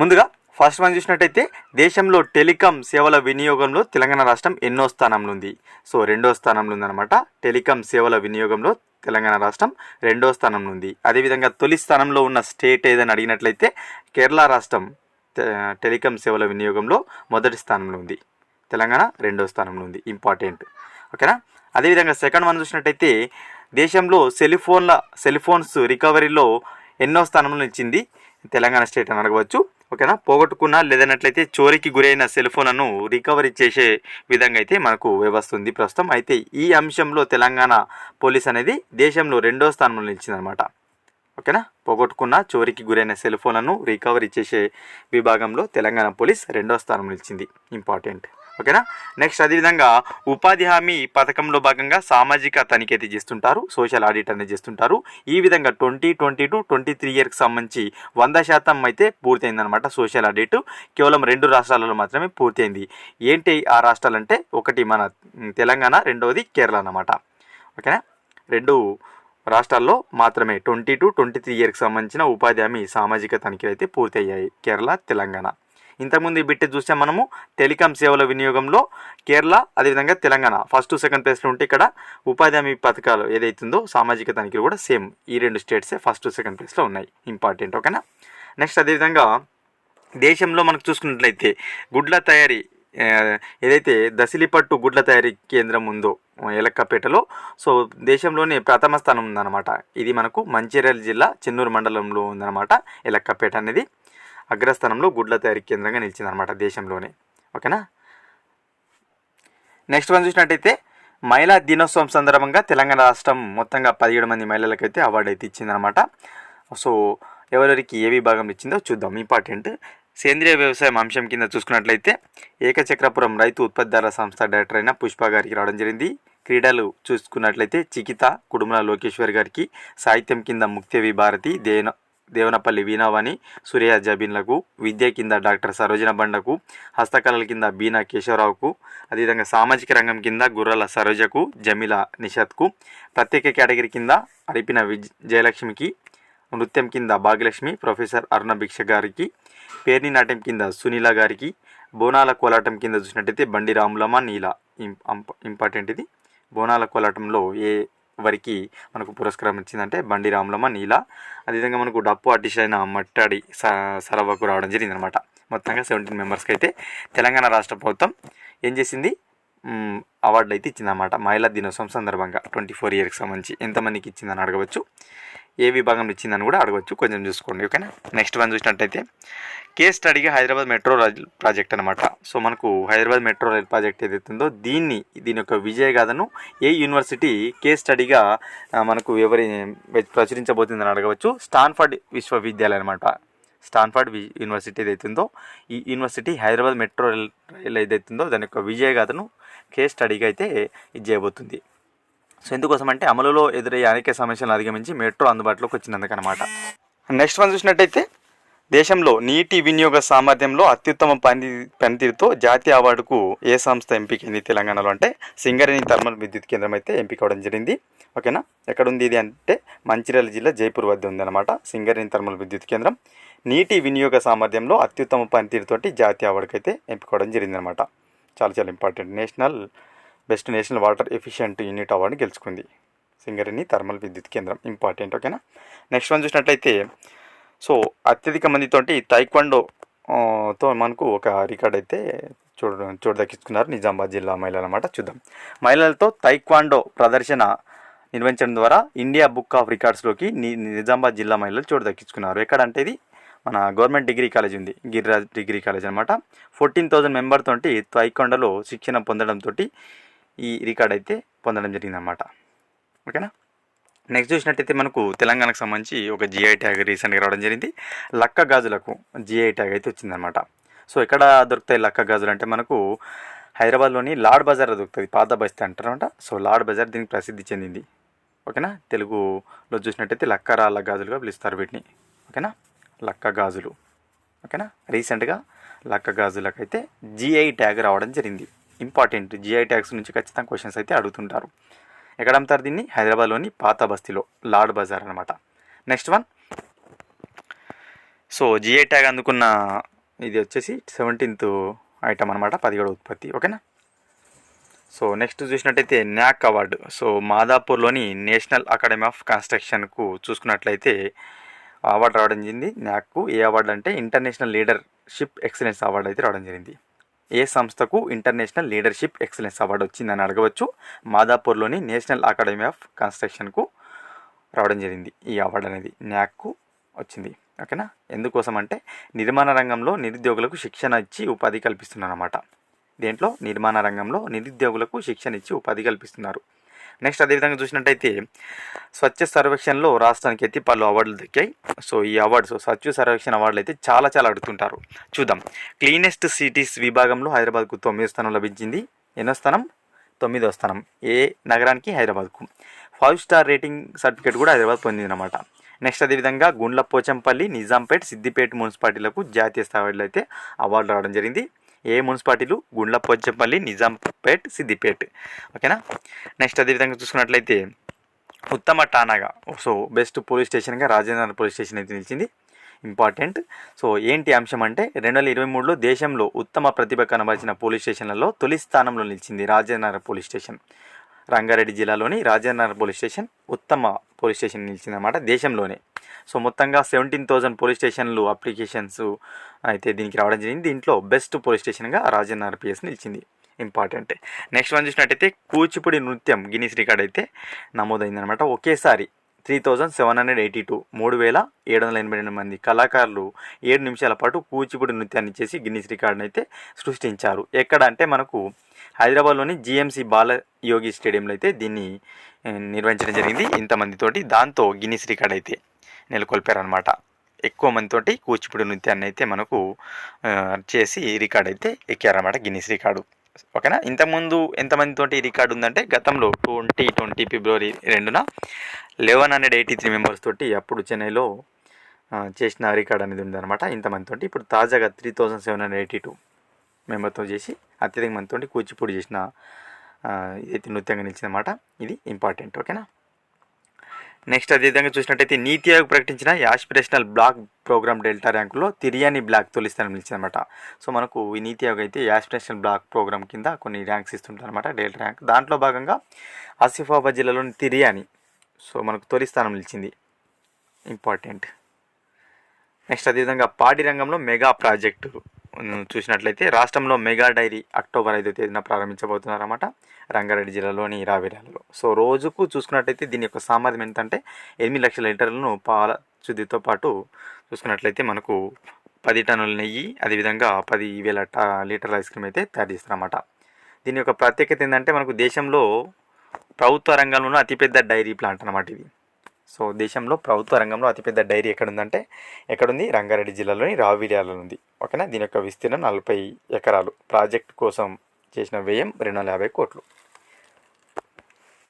ముందుగా ఫస్ట్ మనం చూసినట్టయితే దేశంలో టెలికాం సేవల వినియోగంలో తెలంగాణ రాష్ట్రం ఎన్నో స్థానంలో ఉంది. సో రెండో స్థానంలో ఉందన్నమాట. టెలికాం సేవల వినియోగంలో తెలంగాణ రాష్ట్రం రెండో స్థానంలో ఉంది. అదేవిధంగా తొలి స్థానంలో ఉన్న స్టేట్ ఏదని అడిగినట్లయితే కేరళ రాష్ట్రం టెలికాం సేవల వినియోగంలో మొదటి స్థానంలో ఉంది. తెలంగాణ రెండో స్థానంలో ఉంది. ఇంపార్టెంట్. ఓకేనా? అదేవిధంగా సెకండ్ మనం చూసినట్టయితే దేశంలో సెలిఫోన్ల సెలిఫోన్స్ రికవరీలో ఎన్నో స్థానంలో ఇచ్చింది తెలంగాణ స్టేట్ అని అడగవచ్చు. ఓకేనా? పోగొట్టుకున్న లేదన్నట్లయితే చోరీకి గురైన సెల్ ఫోన్లను రికవరీ చేసే విధంగా అయితే మనకు వ్యవస్థ ఉంది ప్రస్తుతం. అయితే ఈ అంశంలో తెలంగాణ పోలీస్ అనేది దేశంలో రెండో స్థానంలో నిలిచిందనమాట ఓకేనా? పోగొట్టుకున్న చోరీకి గురైన సెల్ ఫోన్లను రికవరీ చేసే విభాగంలో తెలంగాణ పోలీస్ రెండో స్థానం నిలిచింది. ఇంపార్టెంట్. ఓకేనా? నెక్స్ట్ అదేవిధంగా ఉపాధి హామీ పథకంలో భాగంగా సామాజిక తనిఖీ అయితే చేస్తుంటారు సోషల్ ఆడిట్ అనేది చేస్తుంటారు. ఈ విధంగా twenty twenty to twenty three ఇయర్కి సంబంధించి వంద శాతం అయితే పూర్తయిందనమాట సోషల్ ఆడిట్ కేవలం రెండు రాష్ట్రాలలో మాత్రమే పూర్తయింది. ఏంటి ఆ రాష్ట్రాలు అంటే ఒకటి మన తెలంగాణ రెండవది కేరళ అన్నమాట. ఓకేనా? రెండు రాష్ట్రాల్లో మాత్రమే ట్వంటీ టు ట్వంటీ త్రీ ఇయర్కి సంబంధించిన ఉపాధి హామీ సామాజిక తనిఖీలు అయితే పూర్తయ్యాయి. కేరళ తెలంగాణ. ఇంతకుముందు ఈ బిట్ చూస్తే మనము టెలికాం సేవల వినియోగంలో కేరళ అదేవిధంగా తెలంగాణ. ఫస్ట్ సెకండ్ ప్లేస్లో ఉంటే ఇక్కడ ఉపాధి హామీ పథకాలు ఏదైతుందో సామాజిక తనిఖీలు కూడా సేమ్ ఈ రెండు స్టేట్సే ఫస్ట్ సెకండ్ ప్లేస్లో ఉన్నాయి. ఇంపార్టెంట్ ఓకేనా నెక్స్ట్ అదేవిధంగా దేశంలో మనకు చూసుకున్నట్లయితే గుడ్ల తయారీ ఏదైతే దసిలిపట్టు గుడ్ల తయారీ కేంద్రం ఉందో ఎలక్కపేటలో సో దేశంలోనే ప్రథమ స్థానం ఉందన్నమాట. ఇది మనకు మంచిర్యాల జిల్లా చెన్నూరు మండలంలో ఉందన్నమాట ఎలక్కపేట అనేది. అగ్రస్థానంలో గుడ్ల తయారీ కేంద్రంగా నిలిచిందనమాట దేశంలోనే. ఓకేనా? నెక్స్ట్ వన్ చూసినట్టయితే మహిళా దినోత్సవం సందర్భంగా తెలంగాణ రాష్ట్రం మొత్తంగా పదిహేడు మంది మహిళలకైతే అవార్డు అయితే ఇచ్చిందనమాట సో ఎవరెవరికి ఏ విభాగం ఇచ్చిందో చూద్దాం. ఇంపార్టెంట్. సేంద్రియ వ్యవసాయం అంశం కింద చూసుకున్నట్లయితే ఏకచక్రపురం రైతు ఉత్పత్తిదారుల సంస్థ డైరెక్టర్ అయిన పుష్ప గారికి రావడం జరిగింది. క్రీడలు చూసుకున్నట్లయితే చికిత కుడుమల లోకేశ్వర్ గారికి సాహిత్యం కింద ముక్తేవి భారతి దేన దేవనపల్లి వీణావాణి సూర్య జబీన్లకు విద్య కింద డాక్టర్ సరోజన బండకు హస్తకళల కింద బీనా కేశవరావుకు అదేవిధంగా సామాజిక రంగం కింద గుర్రాల సరోజకు జమీల నిషాద్కు ప్రత్యేక కేటగిరీ కింద అడిపిన విజ్ జయలక్ష్మికి నృత్యం కింద భాగ్యలక్ష్మి ప్రొఫెసర్ అరుణ భిక్ష గారికి పేర్ని నాట్యం కింద సునీల గారికి బోనాల కోలాటం కింద చూసినట్టయితే బండి రాములమ్మ నీల ఇం- ఇంపార్టెంట్ ఇది. బోనాల కోలాటంలో ఏ వరికి మనకు పురస్కారం ఇచ్చిందంటే బండి రాములమ్మ నీల. అదేవిధంగా మనకు డప్పు ఆర్టిస్ట్ అయిన మట్టాడి స సరవకు రావడం జరిగింది అనమాట మొత్తంగా సెవెంటీన్ మెంబర్స్కి అయితే తెలంగాణ రాష్ట్ర ప్రభుత్వం ఏం చేసింది? అవార్డులు అయితే ఇచ్చిందన్నమాట మహిళా దినోత్సవం సందర్భంగా ట్వంటీ ఫోర్ ఇయర్కి సంబంధించి ఎంతమందికి ఇచ్చిందని అడగవచ్చు. ఏ విభాగంలో ఇచ్చిందని కూడా అడగవచ్చు కొంచెం చూసుకోండి ఓకేనా? నెక్స్ట్ వన్ చూసినట్టయితే కేస్ స్టడీగా హైదరాబాద్ మెట్రో రైల్ ప్రాజెక్ట్ అనమాట సో మనకు హైదరాబాద్ మెట్రో రైల్ ప్రాజెక్ట్ ఏదైతుందో దీన్ని దీని యొక్క విజయగాథను ఏ యూనివర్సిటీ కేస్ స్టడీగా మనకు ఎవరి ప్రచురించబోతుందని అడగవచ్చు. స్టాన్ఫర్డ్ విశ్వవిద్యాలయం అనమాట స్టాన్ఫర్డ్ యూనివర్సిటీ ఏదైతుందో ఈ university Hyderabad metro rail rail ఏదైతుందో దాని యొక్క విజయగాథను కేస్ స్టడీగా అయితే ఇది చేయబోతుంది. సో ఎందుకోసం అంటే అమలులో ఎదురయ్యే అనేక సమస్యలను అధిగమించి మెట్రో అందుబాటులోకి వచ్చినందుకనమాట నెక్స్ట్ వన్ చూసినట్టయితే దేశంలో నీటి వినియోగ సామర్థ్యంలో అత్యుత్తమ పని పనితీరుతో జాతీయ అవార్డుకు ఏ సంస్థ ఎంపికైంది తెలంగాణలో అంటే సింగరేణి థర్మల్ విద్యుత్ కేంద్రం అయితే ఎంపిక అవడం జరిగింది. ఓకేనా? ఎక్కడ ఉంది ఇది అంటే మంచిర్యాల జిల్లా జైపూర్ వద్ద ఉందన్నమాట సింగరేణి థర్మల్ విద్యుత్ కేంద్రం. నీటి వినియోగ సామర్థ్యంలో అత్యుత్తమ పనితీరుతోటి జాతీయ అవార్డుకి అయితే ఎంపిక అవడం జరిగిందనమాట చాలా చాలా important national best national water efficient unit award గెలుచుకుంది. సింగరేణి థర్మల్ విద్యుత్ కేంద్రం ఇంపార్టెంట్ ఓకేనా? నెక్స్ట్ వన్ చూసినట్లయితే సో అత్యధిక మందితోటి తైక్వాండో తో మనకు ఒక రికార్డ్ అయితే చూడ చూడదక్కించుకున్నారు నిజామాబాద్ జిల్లా మహిళలు అనమాట చూద్దాం. మహిళలతో తైక్వాండో ప్రదర్శన నిర్వహించడం ద్వారా ఇండియా బుక్ ఆఫ్ రికార్డ్స్లోకి ని నిజామాబాద్ జిల్లా మహిళలు చూడదక్కించుకున్నారు. దక్కించుకున్నారు ఎక్కడంటే ఇది మన గవర్నమెంట్ డిగ్రీ కాలేజ్ ఉంది. గిరిరాజ్ డిగ్రీ కాలేజ్ అనమాట ఫోర్టీన్ థౌజండ్ మెంబర్తో తైక్వాండోలో శిక్షణ పొందడంతో ఈ రికార్డ్ అయితే పొందడం జరిగిందనమాట ఓకేనా? నెక్స్ట్ చూసినట్టయితే మనకు తెలంగాణకు సంబంధించి ఒక జిఐ ట్యాగ్ రీసెంట్గా రావడం జరిగింది. లక్క గాజులకు జిఐ ట్యాగ్ అయితే వచ్చిందనమాట సో ఇక్కడ దొరుకుతాయి లక్క గాజులు అంటే మనకు హైదరాబాద్లోని లాడ్ బజార్ దొరుకుతుంది పాత బస్తీ అంటారనమాట సో లాడ్ బజార్ దీనికి ప్రసిద్ధి చెందింది. ఓకేనా? తెలుగులో చూసినట్టయితే లక్క రాళ్ళ గాజులుగా పిలుస్తారు వీటిని. ఓకేనా? లక్క గాజులు. ఓకేనా? రీసెంట్గా లక్క గాజులకైతే జిఐ ట్యాగ్ రావడం జరిగింది. ఇంపార్టెంట్ జిఐ ట్యాక్స్ నుంచి ఖచ్చితంగా క్వశ్చన్స్ అయితే అడుగుతుంటారు. ఎక్కడ అమ్ముతారు దీన్ని హైదరాబాద్లోని పాత బస్తీలో లార్డ్ బజార్ అనమాట next one so GI tag అందుకున్న ఇది వచ్చేసి సెవెంటీన్త్ ఐటమ్ అనమాట పదిహేడు ఉత్పత్తి. ఓకేనా సో నెక్స్ట్ చూసినట్టయితే న్యాక్ అవార్డు సో మాదాపూర్లోని నేషనల్ అకాడమీ ఆఫ్ కన్స్ట్రక్షన్కు చూసుకున్నట్లయితే అవార్డు రావడం జరిగింది. న్యాక్కు ఏ అవార్డు అంటే ఇంటర్నేషనల్ లీడర్షిప్ ఎక్సలెన్స్ అవార్డు అయితే రావడం జరిగింది. ఏ సంస్థకు ఇంటర్నేషనల్ లీడర్షిప్ ఎక్సలెన్స్ అవార్డు వచ్చిందని అడగవచ్చు. మాదాపూర్లోని నేషనల్ అకాడమీ ఆఫ్ కన్స్ట్రక్షన్కు రావడం జరిగింది. ఈ అవార్డు అనేది న్యాక్కు వచ్చింది. ఓకేనా? ఎందుకోసం అంటే నిర్మాణ రంగంలో నిరుద్యోగులకు శిక్షణ ఇచ్చి ఉపాధి కల్పిస్తున్నారు దీంట్లో దేంట్లో? నిర్మాణ రంగంలో నిరుద్యోగులకు శిక్షణ ఇచ్చి ఉపాధి కల్పిస్తున్నారు. నెక్స్ట్ అదేవిధంగా చూసినట్టయితే స్వచ్ఛ సర్వేక్షణలో రాష్ట్రానికి అయితే పలు అవార్డులు దొరికాయి సో ఈ అవార్డ్స్ స్వచ్ఛ సర్వేక్షణ అవార్డులు అయితే చాలా చాలా అడుగుతుంటారు. చూద్దాం. క్లీనెస్ట్ సిటీస్ విభాగంలో హైదరాబాద్కు తొమ్మిదో స్థానం లభించింది. ఎన్నో స్థానం? తొమ్మిదో స్థానం. ఏ నగరానికి? హైదరాబాద్కు. ఫైవ్ స్టార్ రేటింగ్ సర్టిఫికేట్ కూడా హైదరాబాద్ పొందిందన్నమాట. నెక్స్ట్ అదేవిధంగా గుండ్ల పోచంపల్లి నిజాంపేట్ సిద్దిపేట మున్సిపాలిటీలకు జాతీయ స్థాయిలో అయితే అవార్డు రావడం జరిగింది. ఏ మున్సిపాలిటీలు? గుండ్ల పోచంపల్లి నిజాంపేట్ సిద్దిపేట్. ఓకేనా? నెక్స్ట్ అదేవిధంగా చూసుకున్నట్లయితే ఉత్తమ టానాగా సో బెస్ట్ పోలీస్ స్టేషన్గా రాజేంద్ర పోలీస్ స్టేషన్ అయితే నిలిచింది. ఇంపార్టెంట్. సో ఏంటి అంశం అంటే రెండు వేల ఇరవై మూడులో దేశంలో ఉత్తమ ప్రతిభ కనబరిచిన పోలీస్ స్టేషన్లలో తొలి స్థానంలో నిలిచింది రాజేంద్ర పోలీస్ స్టేషన్. రంగారెడ్డి జిల్లాలోని రాజేంద్ర పోలీస్ స్టేషన్ ఉత్తమ పోలీస్ స్టేషన్ నిలిచిందన్నమాట దేశంలోనే. సో మొత్తంగా సెవెంటీన్ థౌజండ్ పోలీస్ స్టేషన్లు అప్లికేషన్స్ అయితే దీనికి రావడం జరిగింది. దీంట్లో బెస్ట్ పోలీస్ స్టేషన్గా రాజన్న ఆర్పిఎస్ నిలిచింది. ఇంపార్టెంట్. నెక్స్ట్ వన్ చూసినట్టయితే కూచిపూడి నృత్యం గిన్నీస్ రికార్డ్ అయితే నమోదైందనమాట ఒకేసారి three thousand seven hundred eighty two మూడు వేల ఏడు వందల ఎనభై రెండు మంది కళాకారులు ఏడు నిమిషాల పాటు కూచిపూడి నృత్యాన్ని చేసి గిన్నీస్ రికార్డును అయితే సృష్టించారు. ఎక్కడ అంటే మనకు హైదరాబాద్లోని జిఎంసి బాలయోగి స్టేడియంలో అయితే దీన్ని నిర్వహించడం జరిగింది. ఇంతమందితోటి దాంతో గిన్నీస్ రికార్డ్ అయితే నెలకొల్పారనమాట ఎక్కువ మందితోటి కూచిపూడి నృత్యాన్ని అయితే మనకు చేసి రికార్డ్ అయితే ఎక్కారనమాట గిన్నీస్ రికార్డు. ఓకేనా? ఇంతకుముందు ఎంతమందితోటి రికార్డు ఉందంటే గతంలో ట్వంటీ ట్వంటీ ఫిబ్రవరి రెండున eleven hundred eighty three members తోటి అప్పుడు చెన్నైలో చేసిన రికార్డ్ అనేది ఉందన్నమాట. ఇంతమందితోటి ఇప్పుడు తాజాగా three thousand seven hundred eighty two మెంబర్తో చేసి అత్యధిక మందితోటి కూచిపూడి చేసిన ఆ, ఇదైతే నృత్యంగా నిలిచిందన్నమాట. ఇది ఇంపార్టెంట్. ఓకేనా? నెక్స్ట్ అదేవిధంగా చూసినట్టయితే నీతి ఆయోగ్ ప్రకటించిన యాస్పిరేషనల్ బ్లాక్ ప్రోగ్రామ్ డెల్టా ర్యాంకులో తిరియాని బ్లాక్ తొలి స్థానం నిలిచిందన్నమాట. సో మనకు ఈ నీతి ఆయోగ్ అయితే యాస్పిరేషనల్ బ్లాక్ ప్రోగ్రామ్ కింద కొన్ని ర్యాంక్స్ ఇస్తుంటారనమాట డెల్టా ర్యాంక్. దాంట్లో భాగంగా ఆసిఫాబాద్ జిల్లాలోని తిరియాని సో మనకు తొలి స్థానం నిలిచింది. ఇంపార్టెంట్. నెక్స్ట్ అదేవిధంగా పాడి రంగంలో మెగా ప్రాజెక్టు. చూసినట్లయితే రాష్ట్రంలో మెగా డైరీ అక్టోబర్ ఐదో తేదీన ప్రారంభించబోతున్నారన్నమాట. రంగారెడ్డి జిల్లాలోని రావిరాలలో సో రోజుకు చూసుకున్నట్లయితే దీని యొక్క సామర్థ్యం ఎంతంటే ఎనిమిది లక్షల లీటర్లను పాల శుద్ధితో పాటు చూసుకున్నట్లయితే మనకు పది టన్నుల నెయ్యి అదేవిధంగా పది వేల టా లీటర్ల ఐస్ క్రీమ్ అయితే తయారు చేస్తారన్నమాట దీని యొక్క ప్రత్యేకత ఏంటంటే మనకు దేశంలో ప్రభుత్వ రంగంలోనూ అతిపెద్ద డైరీ ప్లాంట్ అనమాట ఇది. సో దేశంలో ప్రభుత్వ రంగంలో అతిపెద్ద డైరీ ఎక్కడుందంటే ఎక్కడుంది? రంగారెడ్డి జిల్లాలోని రావిర్యాలలో ఉంది ఓకేనా? దీని యొక్క విస్తీర్ణం నలభై ఎకరాలు. ప్రాజెక్ట్ కోసం చేసిన వ్యయం రెండు వందల యాభై కోట్లు.